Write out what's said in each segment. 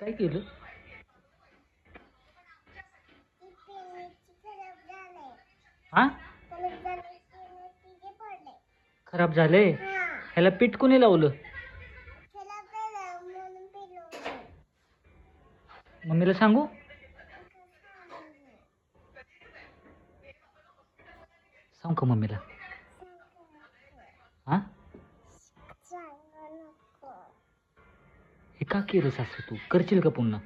काय केलं? हा? खराब झाले? ह्याला पीठ कोणी लावलं? मम्मीला सांगू? सांग का मम्मीला? हा? का केलंस असं तू? करशील का पुन्हा?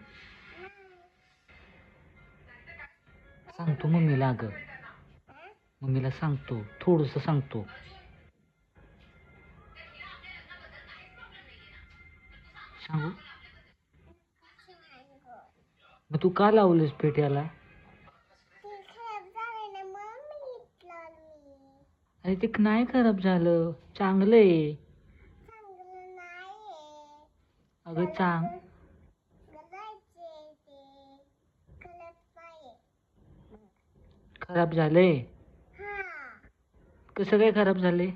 सांगतो मम्मीला अगं. मम्मीला सांगतो. थोडस सांगतो. सांगू? मग तू का लावलंस पेट्याला अरे ते नाही खराब झालं. चांगलं आहे अगं चांग खराब झालंय कसं काय खराब झालंय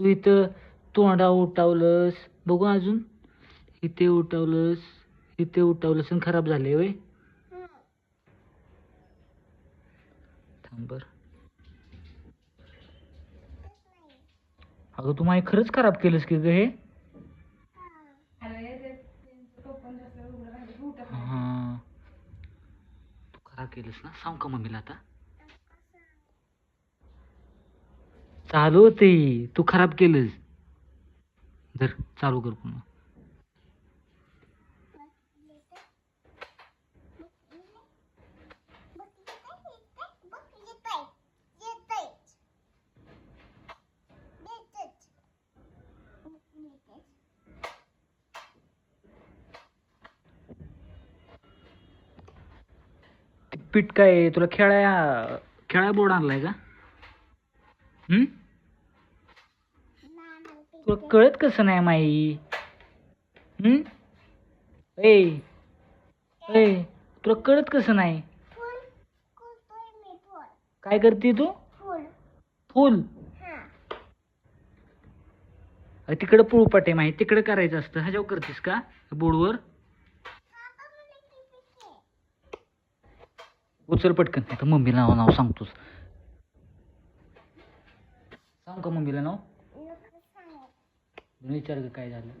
तू इथं तोंडा उठावलंस बघू अजून इथे उठवलंस इथे उठवलंस आणि खराब झाले वय थांब बर अगं तू माही खरंच खराब केलंस की ग हे हा. तू खराब केलंस ना? सांग का मम्मीला आता? चालू होते. तू खराब केलंस. जर चालू कर पुन्हा ते पीठ काय तुला खेळाया खेळा बोर्ड आणलाय का? हम्म? तुला कळत कसं नाही माई? हम्म? ए ए तुला कळत कसं नाही? काय करते तू? फुल. तिकडं पुळपाट माहिती तिकडं करायचं असतं. ह्याच्यावर करतेस का? बोर्डवर? उचल पटकन. आता मम्मीला नाव नाव सांगतोस. सांग का मम्मीला नाव? विचार काय झालं.